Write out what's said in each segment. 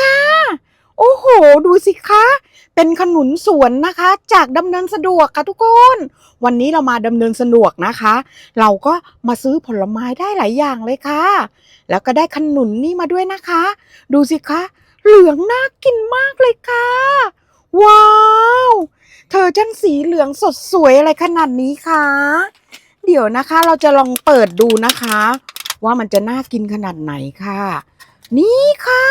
ค่ะ โอ้โห ดูสิคะ เป็นขนุนสวนนะคะ จากดำเนินสะดวกค่ะทุกคน วันนี้เรามาดำเนินสะดวกนะคะ เราก็มาซื้อผลไม้ได้หลายอย่างเลยค่ะ แล้วก็ได้ขนุนนี่มาด้วยนะคะ ดูสิคะ เหลืองน่ากินมากเลยค่ะ ว้าว เธอจังสีเหลืองสดสวยอะไรขนาดนี้คะเดี๋ยวนะคะเราจะลองเปิดดูนะคะ ว่ามันจะน่ากินขนาดไหนค่ะ นี่ค่ะ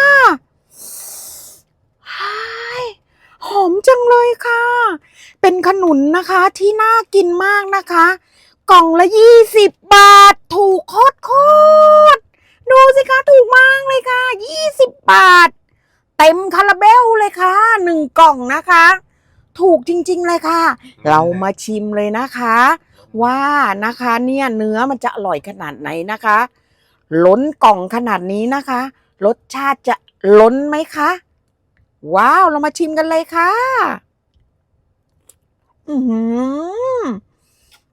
ฮายหอมจัง เลยค่ะ เป็นขนุนนะคะที่น่ากินมากนะคะ กล่องละยี่สิบบาท ถูกโคตรโคตรดูสิคะถูกมากเลยค่ะยี่สิบบาท เต็มคาราเบลเลยค่ะหนึ่งกล่องนะคะ ถูกจริงๆเลยค่ะ เรามาชิมเลยนะคะ ว่านะคะเนี่ยเนื้อมันจะอร่อยขนาดไหนนะคะ ล้นกล่องขนาดนี้นะคะ รสชาติจะล้นไหมคะ ว้าว เรามาชิมกันเลยค่ะ อือหือ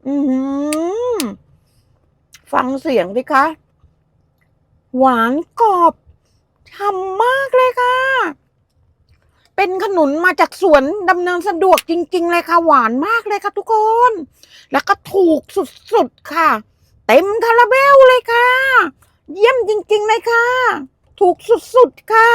อือหือ ฟังเสียงดิคะ หวานกรอบฉ่ำมากเลยค่ะ เป็นขนุนมาจากสวนดำเนินสะดวกจริง ๆ เลยค่ะ หวานมากเลยค่ะทุกคน แล้วก็ถูกสุดๆค่ะ เต็มคาราเบลเลยค่ะ เยี่ยมจริง ๆ เลยค่ะ ถูกสุดๆค่ะ